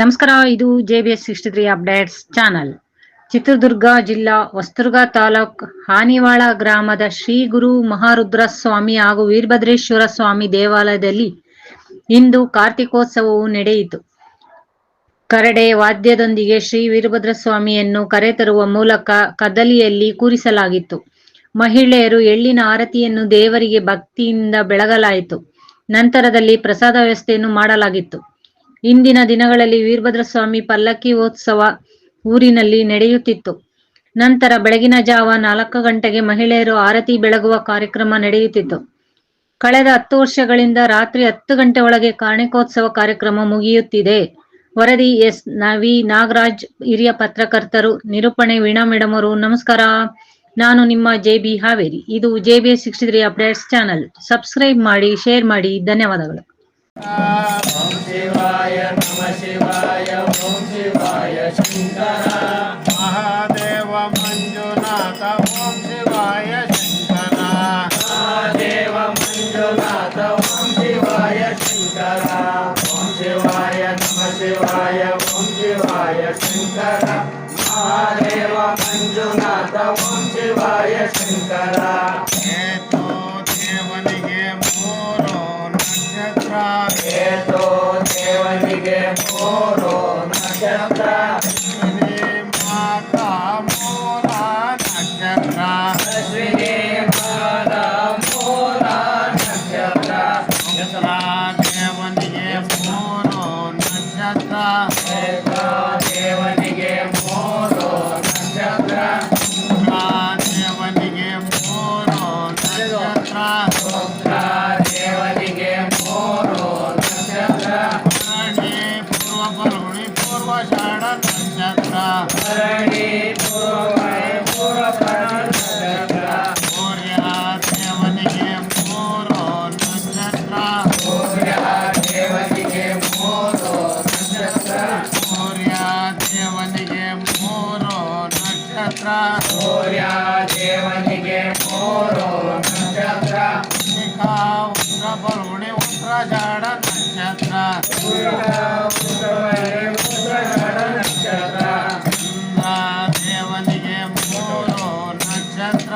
ನಮಸ್ಕಾರ, ಇದು J B S sixty three updates channel Chitradurga ಜಿಲ್ಲಾ ಹೊಸದುರ್ಗ ತಾಲೂಕ್ ಹಾನಿವಾಳ ಗ್ರಾಮದ ಶ್ರೀ ಗುರು ಮಹಾರುದ್ರ ಸ್ವಾಮಿ ಹಾಗೂ ವೀರಭದ್ರೇಶ್ವರ ಸ್ವಾಮಿ ದೇವಾಲಯದಲ್ಲಿ ಇಂದು ಕಾರ್ತಿಕೋತ್ಸವವು ನಡೆಯಿತು. ಕರಡೆ ವಾದ್ಯದೊಂದಿಗೆ ಶ್ರೀ ವೀರಭದ್ರ ಸ್ವಾಮಿಯನ್ನು ಕರೆತರುವ ಮೂಲಕ ಕದಲಿಯಲ್ಲಿ ಕೂರಿಸಲಾಗಿತ್ತು. ಮಹಿಳೆಯರು ಎಳ್ಳಿನ ಆರತಿಯನ್ನು ದೇವರಿಗೆ ಭಕ್ತಿಯಿಂದ ಬೆಳಗಲಾಯಿತು. ನಂತರದಲ್ಲಿ ಪ್ರಸಾದ ವ್ಯವಸ್ಥೆಯನ್ನು ಮಾಡಲಾಗಿತ್ತು. ಇಂದಿನ ದಿನಗಳಲ್ಲಿ ವೀರಭದ್ರ ಸ್ವಾಮಿ ಪಲ್ಲಕ್ಕಿ ಉತ್ಸವ ಊರಿನಲ್ಲಿ ನಡೆಯುತ್ತಿತ್ತು. ನಂತರ ಬೆಳಗಿನ ಜಾವ ನಾಲ್ಕು ಗಂಟೆಗೆ ಮಹಿಳೆಯರು ಆರತಿ ಬೆಳಗುವ ಕಾರ್ಯಕ್ರಮ ನಡೆಯುತ್ತಿತ್ತು. ಕಳೆದ ಹತ್ತು ವರ್ಷಗಳಿಂದ ರಾತ್ರಿ ಹತ್ತು ಗಂಟೆ ಒಳಗೆ ಕಾರ್ಣಿಕೋತ್ಸವ ಕಾರ್ಯಕ್ರಮ ಮುಗಿಯುತ್ತಿದೆ. ವರದಿ ಎಸ್. ನವಿ. ನಾಗರಾಜ್, ಹಿರಿಯ ಪತ್ರಕರ್ತರು, ನಿರೂಪಣೆ ವೀಣಾ ಮೇಡಮ್ ಅವರು, ನಮಸ್ಕಾರ. ನಾನು ನಿಮ್ಮ ಜೆ ಬಿ ಹಾವೇರಿ. ಇದು J B sixty updates channel. Subscribe ಮಾಡಿ, ಶೇರ್ ಮಾಡಿ. ಧನ್ಯವಾದಗಳು. महादेव मञ्जुनाथ ॐ शिवाय शङ्करा हेतो देवनिगे मोरो नक्षत्र हेतो देवनिगे मोरो नक्षत्र। ನಕ್ಷತ್ರ ಸೂರ್ಯ ದೇವನಿಗೆ ಮೂರು ನಕ್ಷತ್ರ ಉತ್ರ ಫಲ್ಗುಣಿ ಉತ್ತರ ಜಾಡ ನಕ್ಷತ್ರ ನಕ್ಷತ್ರ ಇಂದ್ರ ದೇವನಿಗೆ ಮೂರು ನಕ್ಷತ್ರ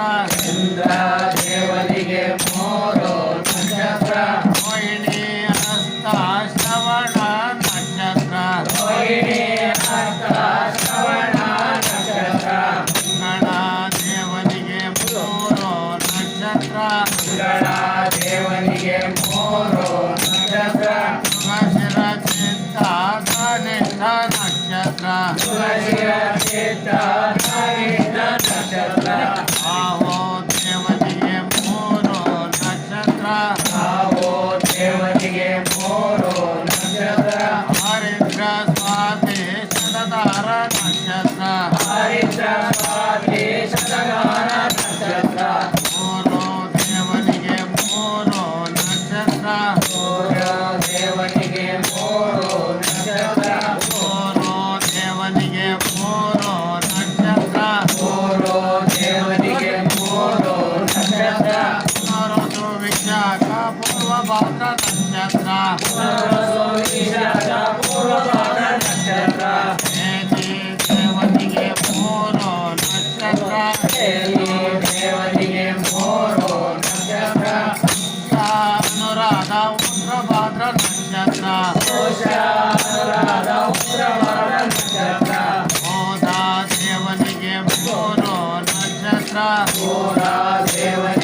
Yeah. தேவதா